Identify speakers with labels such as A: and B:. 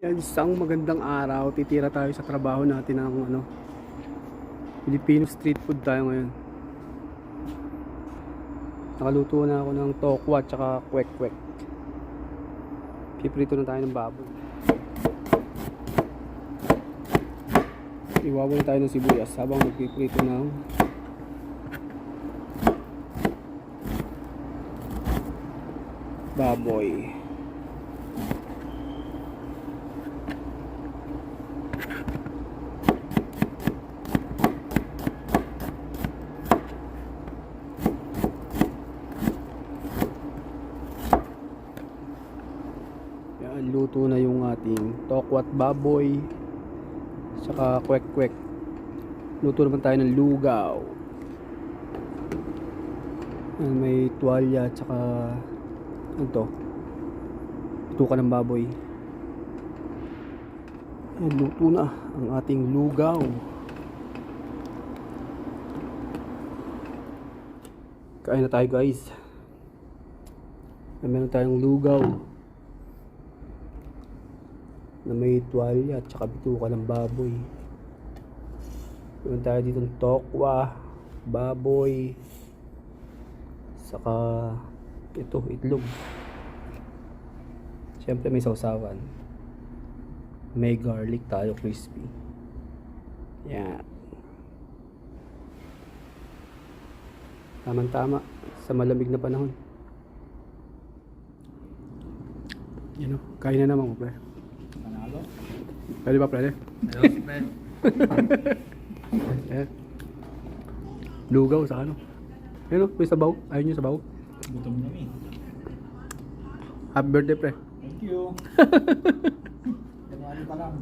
A: Yan, isang magandang araw. Titira tayo sa trabaho natin ng ano, Filipino street food tayo ngayon. Nakaluto na ako ng tokwa at saka kwek-kwek. Piprito na tayo ng baboy. Iwawa na tayo ng sibuyas habang magpiprito ng baboy. Yan, luto na yung ating tokwat baboy. Saka kwek-kwek. Luto naman tayo ng lugaw. Yan, may tuwalya at saka ano to? Tuka ng baboy. Luto na ang ating lugaw. Kain na tayo guys. Meron tayong lugaw na may tuwalya at saka bituka ng baboy. Meron tayo dito ng tokwa, baboy, saka ito, itlog. Siyempre may sausawan. May garlic tayo crispy. Yan. Tama-tama sa malamig na panahon. Yan o, kain na naman mo, pre.
B: Panalo.
A: Pwede ba, pwede?
B: Hello, friend.
A: Ayan. Lugaw sa ano. Ayun o, may sabaw. Ayun yung sabaw.
B: Gutom na mi.
A: Happy birthday, pre.
B: Thank you. ano pa lang.